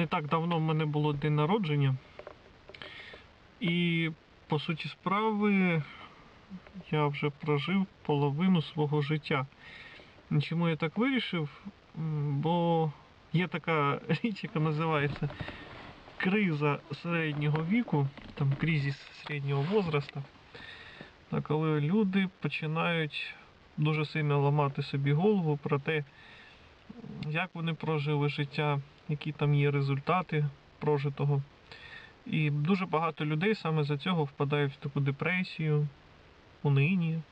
не так давно в мене було день народження. І по суті справи я вже прожив половину свого життя. Чому я так вирішив? Бо є така річ, яка називається криза середнього віку, там кризис середнього возрасту. Коли люди починають дуже сильно ламати собі голову про те, як вони прожили життя, які там є результати прожитого. І дуже багато людей саме за цього впадають в таку депресію, унинію.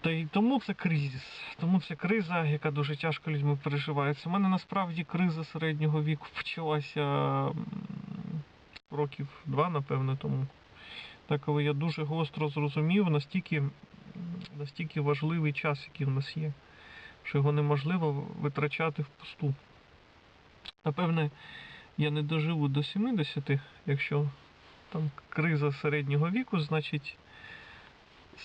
Та й тому це кризис. Тому це криза, яка дуже тяжко людьми переживається. У мене насправді криза середнього віку почалася років два, напевно, тому. Так, коли я дуже гостро зрозумів, настільки, настільки важливий час, який в нас є, що його неможливо витрачати впусту. Напевне, я не доживу до 70, якщо там криза середнього віку, значить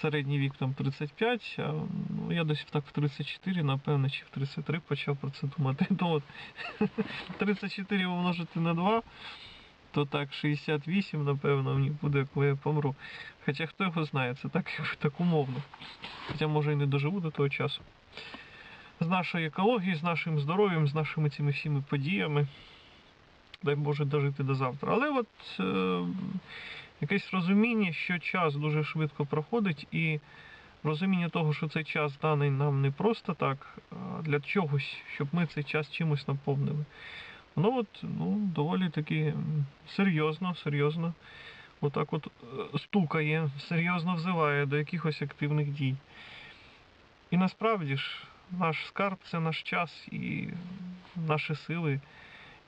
середній вік там 35, а ну, я десь так в 34, напевно, чи в 33 почав про це думати. То от 34 умножити на 2, то так 68, напевно, мені буде, коли я помру. Хоча хто його знає, це так, так умовно. Хоча може і не доживу до того часу. З нашою екологією, з нашим здоров'ям, з нашими цими всіми подіями. Дай Боже дожити до завтра. Але от е, якесь розуміння, що час дуже швидко проходить, і розуміння того, що цей час даний нам не просто так, а для чогось, щоб ми цей час чимось наповнили. Воно от, ну, доволі таки серйозно, серйозно, отак от е, стукає, серйозно взиває до якихось активних дій. І насправді ж, наш скарб це наш час і наші сили.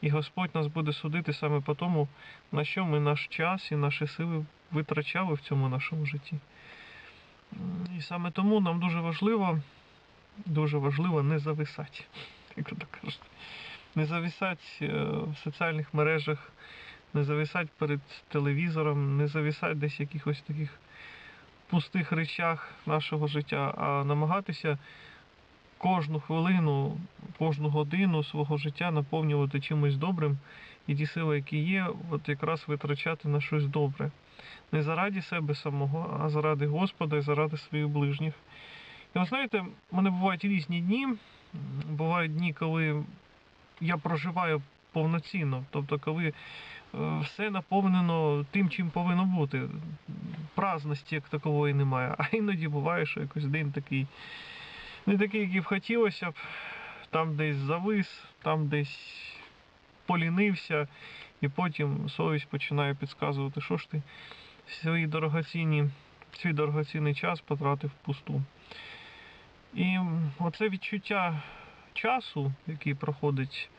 І Господь нас буде судити саме по тому, на що ми наш час і наші сили витрачали в цьому нашому житті. І саме тому нам дуже важливо, дуже важливо не зависати, як то кажуть. Не зависати е, в соціальних мережах, не зависати перед телевізором, не зависати десь в якихось таких пустих речах нашого життя, а намагатися кожну хвилину, кожну годину свого життя наповнювати чимось добрим, і ті сили, які є, от якраз витрачати на щось добре. Не заради себе самого, а заради Господа і заради своїх ближніх. І ви знаєте, в мене бувають різні дні. Бувають дні, коли я проживаю повноцінно, тобто коли е, все наповнено тим, чим повинно бути. Праздності як такової немає. А іноді буває, що якось день такий не такий, який б хотілося б. Там десь завис, там десь полінився, і потім совість починає підказувати, що ж ти свої дорогоцінні, свій дорогоцінний час потратив впусту. І оце відчуття часу, який проходить,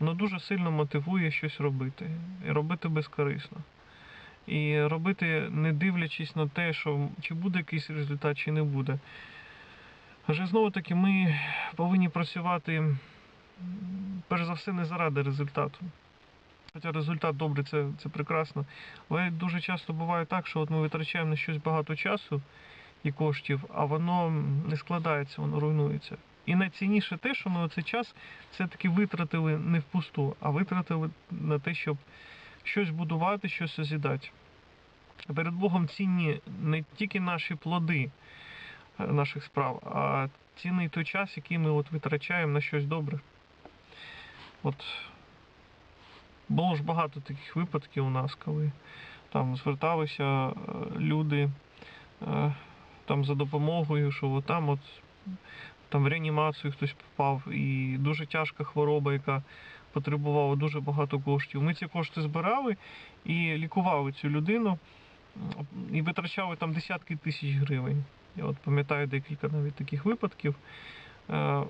воно дуже сильно мотивує щось робити. І робити безкорисно. І робити, не дивлячись на те, що чи буде якийсь результат, чи не буде. Адже знову таки ми повинні працювати перш за все не заради результату. Хоча результат добрий, це, це прекрасно. Але дуже часто буває так, що от ми витрачаємо на щось багато часу і коштів, а воно не складається, воно руйнується. І найцінніше те, що ми цей час все-таки витратили не впусту, а витратили на те, щоб щось будувати, щось созідати. Перед Богом цінні не тільки наші плоди наших справ, а цінний той час, який ми от витрачаємо на щось добре. От було ж багато таких випадків у нас, коли там зверталися е, люди е, там за допомогою, що там от там в реанімацію хтось попав, і дуже тяжка хвороба, яка потребувала дуже багато коштів. Ми ці кошти збирали і лікували цю людину, і витрачали там десятки тисяч гривень. Я от пам'ятаю декілька навіть таких випадків. Е,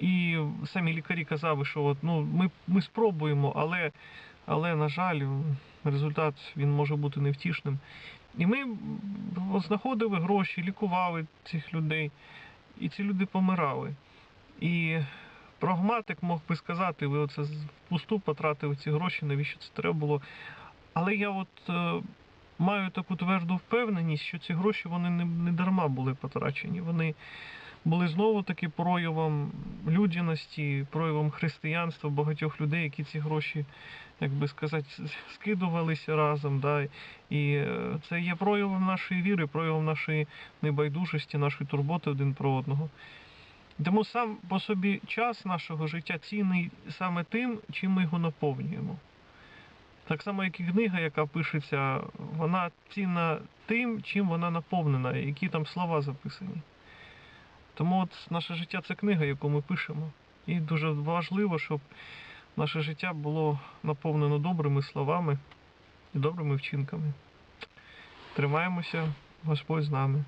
І самі лікарі казали, що от, ну, ми, ми спробуємо, але, але, на жаль, результат він може бути невтішним. І ми знаходили гроші, лікували цих людей, і ці люди помирали. І прагматик мог би сказати, ви оце впусту потратили ці гроші, навіщо це треба було. Але я от е, маю таку тверду впевненість, що ці гроші вони не, не дарма були потрачені. Вони були знову таки проявом людяності, проявом християнства багатьох людей, які ці гроші, як би сказати, скидувалися разом. Да? І е, це є проявом нашої віри, проявом нашої небайдужості, нашої турботи один про одного. Тому сам по собі час нашого життя цінний саме тим, чим ми його наповнюємо. Так само, як і книга, яка пишеться, вона цінна тим, чим вона наповнена, які там слова записані. Тому от наше життя це книга, яку ми пишемо. І дуже важливо, щоб наше життя було наповнено добрими словами і добрими вчинками. Тримаємося, Господь з нами.